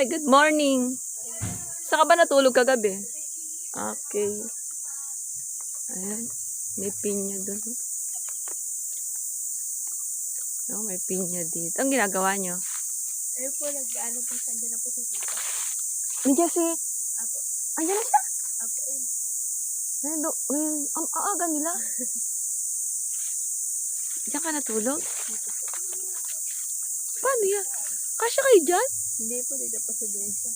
Ay, good morning. Saan ka ba natulog kagabi? Okay. Ayan. May pinya doon. Oh, may pinya dito. Ang ginagawa nyo? Ayun po, nag-ano po, sandyan na po si Tita. Nandiyan si... Apo. Andiyan na siya. Apo, ayun. Ngayon, do, ngayon, ang aaga nila. Diyan ka natulog? Paano yan? Kasya kayo dyan? Hindi po, dito po sa Jensa.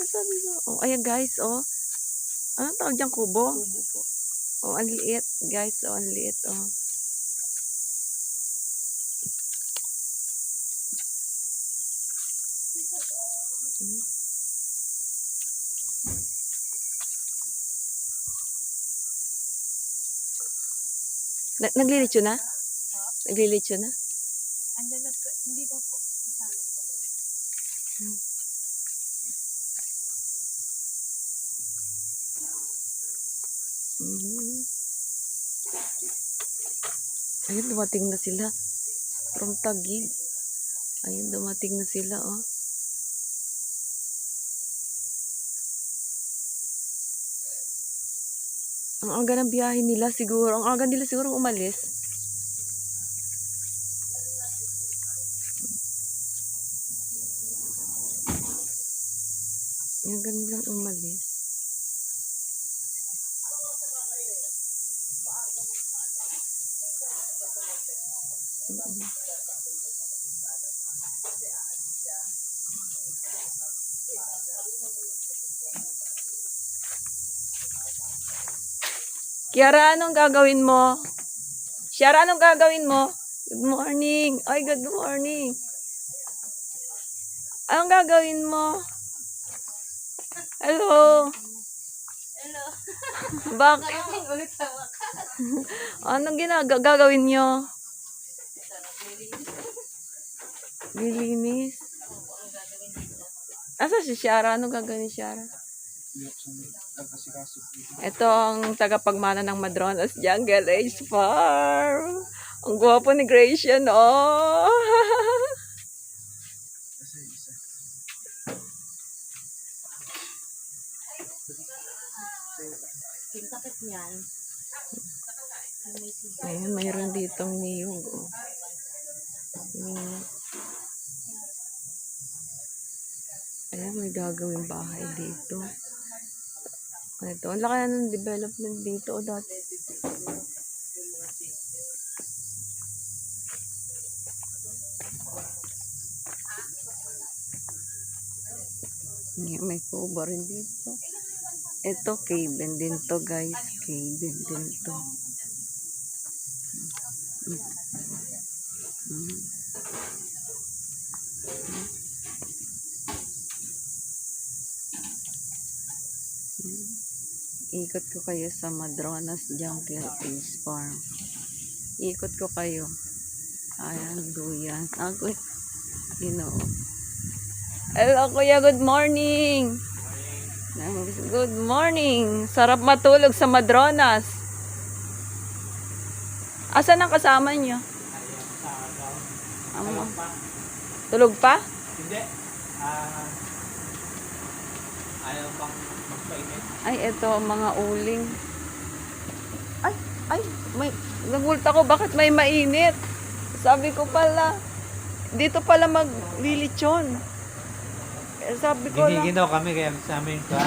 Ay, sabi ko. Oh, ayan guys, oh. Anong tawag dyan, kubo? Kubo po. Oh, ang liit, guys. Oh, ang liit, oh. Hmm. Na- naglilitsyo na? Naglilitsyo na? Andyan na po, hindi pa po. Isalong pa lang. Mhm. Ayun, dumating na sila. From Taguig. Ayun, dumating na sila, oh. Ang aga ng biyahe nila siguro. Ang aga nila siguro umalis. Ang aga nilang umalis. Kiara, anong gagawin mo? Kiara, anong gagawin mo? Good morning. Ay, good morning. Anong gagawin mo? Hello. Hello. Bak anong ginaga gagawin nyo? Lilinis. Asa si Shara? Anong gagawin ni Shara? Ito ang tagapagmana ng Madronas Jungle Age Farm. Ang gwapo ni Gratian, oh. Niyan. Ayan, mayroon ditong niyog, oh. Niyog. Ayan, may gagawing bahay dito. Ito, ang laki na ng development dito, oh, dati. Ayan, may kubo rin dito. Ito, cabin din to, guys. Cabin din to. Ikot ko kayo sa Madronas Jungle Age Farm. Ikot ko kayo. Ayan, duyan. Ako, you know. Hello, kuya. Good morning. Good morning. Sarap matulog sa Madronas. Asan ang kasama niyo? Amo. Tulog pa? Hindi. Ah, ayaw pang magpainit. Ay, ito, mga uling. Ay, ay, may, nagulta ko, bakit may mainit? Sabi ko pala, dito pala maglilitsyon. Eh, sabi ko lang, Ginigin daw kami kaya sa amin ka.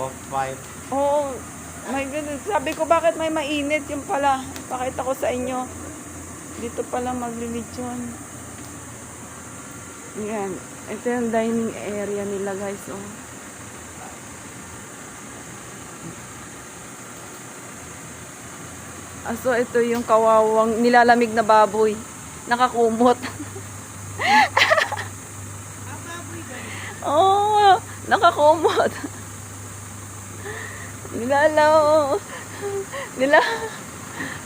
Bomb 5. oo, may ganun. Sabi ko, bakit may mainit? Yung pala, pakita ko sa inyo. Dito pala maglilitsyon. Yan. Ito yung dining area nila, guys. Oh. Aso, ito yung kawawang nilalamig na baboy. Nakakumot. Oh, nakakumot. Nilalaw. Nila,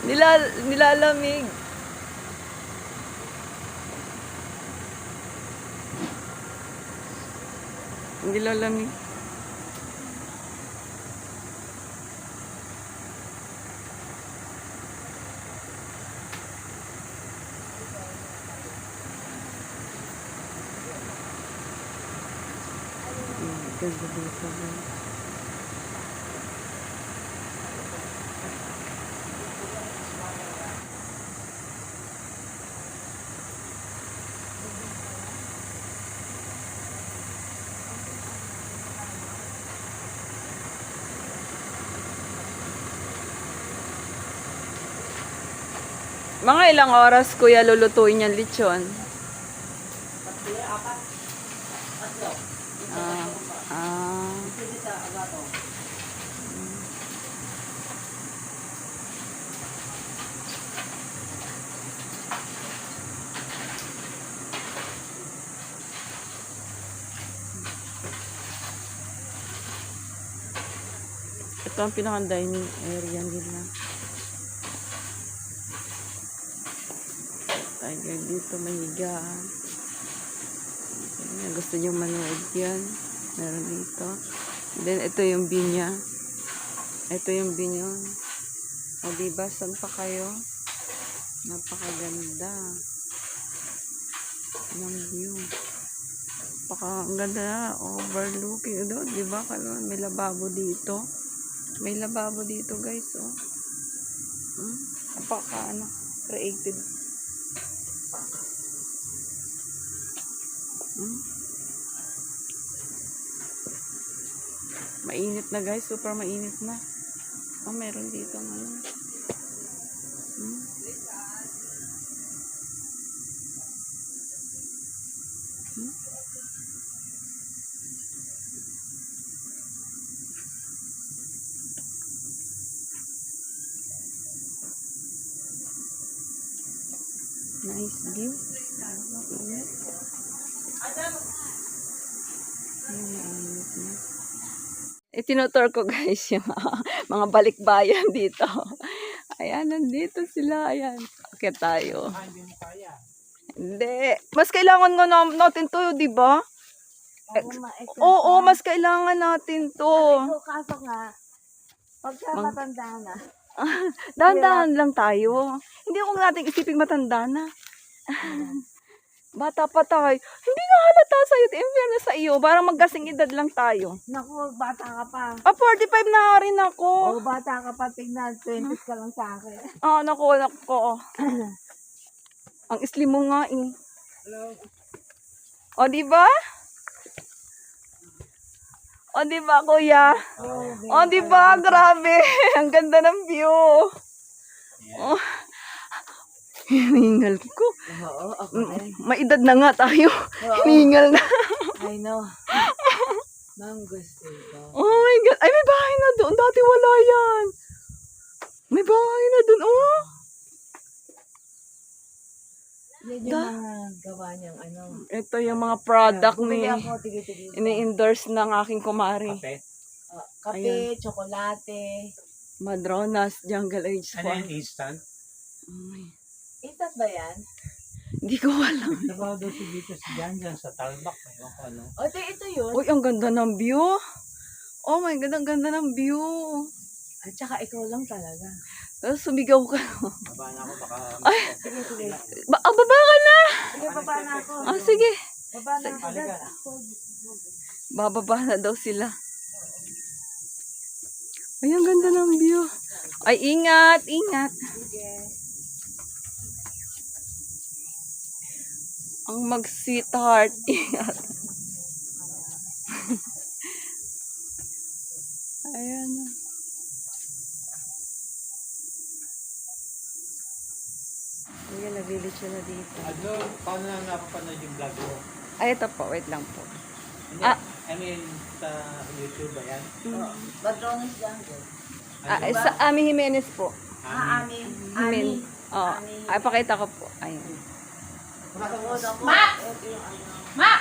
nila, nilalamig. Nilalamig. Ganda dito. guys. Mga ilang oras kuya lulutuin yung lechon? Ito ang pinaka-dining area nila. Tayo dito may higaan. Ayan, gusto nyo manood yan. Meron dito. Then, ito yung binya. Ito yung binyon. O, diba? Saan pa kayo? Napakaganda. ng view. Napaka, ang ganda. Overlooking. Ito, diba? May lababo dito. May lababo dito, guys. Oh. Hmm? Napaka, ano, creative. Hmm? Mainit na guys, super mainit na. Oh, meron dito ano. Nice view. Init. Ayun, mainit na. Itinutur ko guys yung mga, mga balikbayan dito. Ayan, nandito sila. Ayan. Okay tayo. Hindi. Mas kailangan nga na, natin to, di ba? Oo, mas kailangan natin to. Kaso nga, pagka matanda na, Dahan-dahan lang tayo. Hindi ko natin isipin matanda na. Bata pa tayo. Hindi nga halata sa'yo. In fairness sa iyo. Parang magkasing edad lang tayo. naku, bata ka pa. Ah, 45 na nga rin ako. Oo, bata ka pa, tignan, 20s ka lang sa akin. Ah, naku, naku. Ang slim mo nga eh. O, di ba? O, di ba, kuya? O, di ba? Grabe. Ang ganda ng view. Oh. Hiningal ko. Oo, ako Mm, rin. May edad na nga tayo. Oo. Hiningal na. I know. Gusto ko. Oh my God. Ay, may bahay na doon. Dati wala yan. May bahay na doon. Oh. Yan yung Da- mga gawa niyang ano. Ito yung mga product Bumili ni ako, tige-tige. ini-endorse ng aking kumari. Kape. Ah, kape, tsokolate. Madronas Jungle Age Ano yung instant? Ay, Itat ba yan? Hindi ko alam. Trabaho daw si dito si Jan Jan sa Talbak. Ewan ko ano. O, di, ito yun. Uy, ang ganda ng view. Oh my God, ang ganda ng view. At saka ikaw lang talaga. Tapos sumigaw ka. Baba na ako baka... Sige, sige. Ba ah, baba ka na. Sige, baba na ako. Ah, sige. Baba na ako. Bababa na daw sila. Ay, ang ganda ng view. Ay, ingat, ingat. Sige. Ang mag-sweetheart. Ingat. Ayan. na. Siya na dito. Ano, paano na napapanood yung vlog mo? Ay, ito po. Wait lang po. Hindi, Ah. I mean, sa YouTube ba yan? Oh, Badrones Jungle. Ah, Ano? sa Ami Jimenez po. Ah, Ami. Jimen. Ami. Oh, ay, pakita ko po. Ayun. Matuod ako. Ma! Ito yung ano. Ma!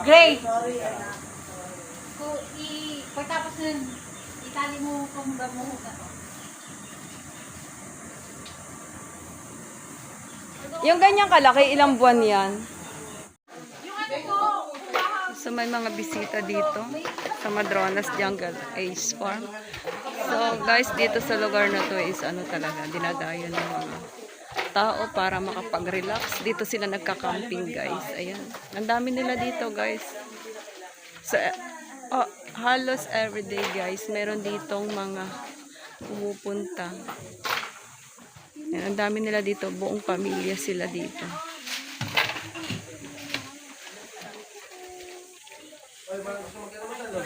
Gray! Sorry, anak. Kung i... Pagtapos nun, itali mo kung ba mo na to. Yung ganyan kalaki, ilang buwan yan? So may mga bisita dito sa Madronas Jungle Ace Farm. So guys, dito sa lugar na to is ano talaga, dinadayo ng mga tao para makapag-relax. Dito sila nagka-camping guys. Ayan. Ang dami nila dito guys. So, eh, oh, halos everyday guys, meron ditong mga pumupunta. Dami nila dito, buong pamilya sila dito.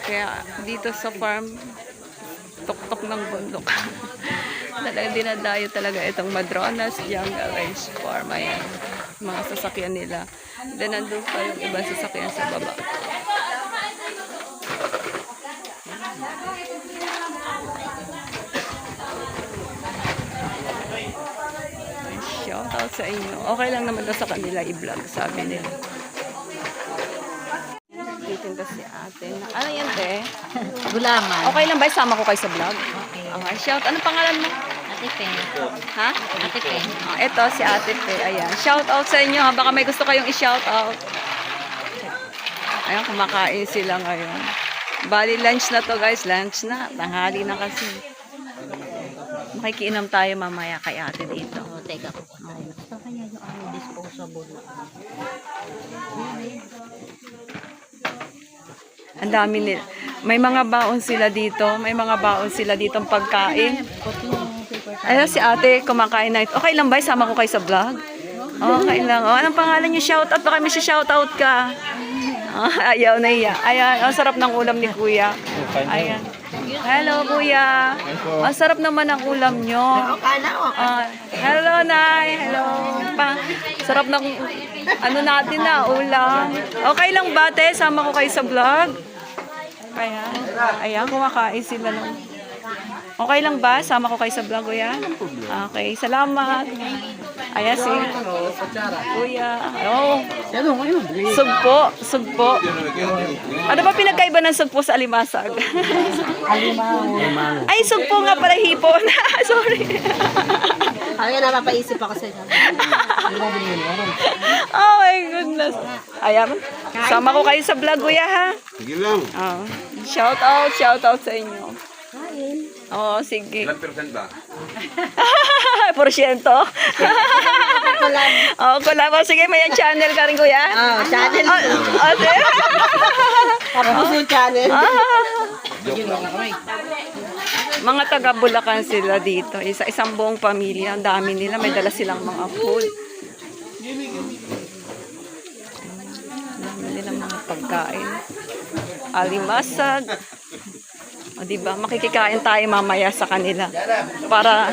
Kaya dito sa farm, tuktok ng bundok. talaga dinadayo talaga itong Madronas Jungle Range Farm. Ayan, mga sasakyan nila. Then nandun pa yung ibang sasakyan sa baba. Sa inyo. Okay lang naman daw sa kanila i-vlog, sabi nila. Titinda si ate. Ano yan, te? Gulaman. Okay lang ba? Sama ko kayo sa vlog? Okay. Okay, shout. Anong pangalan mo? Ate Pen. Ha? Ate Pen. Ah, ito, si ate Pe. Ayan. Shout out sa inyo. ha? Baka may gusto kayong i-shout out. Ayan, kumakain sila ngayon. Bali, lunch na to guys. Lunch na. Tanghali na kasi. Makikiinom tayo mamaya kay ate dito. Oh, teka po. Ay, gusto kaya yung ano, na. Ang dami nila. May mga baon sila dito. May mga baon sila dito pagkain. Yung paper Ayun, si ate, kumakain na ito. Okay lang ba? Sama ko kayo sa vlog? Okay lang. Oh, anong pangalan niyo? Shout out. Baka may shout out ka. Oh, ayaw na iya. Ayan, ang sarap ng ulam ni kuya. Ayan. Hello, kuya. Ang sarap naman ang ulam nyo. Ah, hello, Nay. Hello. Pa, sarap ng ano natin na, ulam. Okay lang ba, te? Sama ko kayo sa vlog. Kaya, ayan, kumakain sila ng... Okay lang ba? Sama ko kayo sa vlog, kuya? Okay, salamat. Ayan si Kuya. Oh. Sugpo, sugpo. Ano ba pinagkaiba ng sugpo sa alimasag? Ay, sugpo nga pala hipon. Sorry. Kaya napapaisip ako sa inyo. Oh my goodness. Ayan. Sama ko kayo sa vlog, kuya, ha? Sige lang. Oh. Shout out, shout out sa inyo. Oo, oh, sige. Ilang percent ba? Porsyento. Oo, collab. Oh, sige, may channel ka rin, kuya. Ah, channel. Oh, oh, sige. Tapos yung channel. Mga taga Bulacan sila dito. Isa isang buong pamilya. Ang dami nila. May dala silang mga food. Ang dami nilang mga pagkain. Alimasag. O diba, makikikain tayo mamaya sa kanila. Para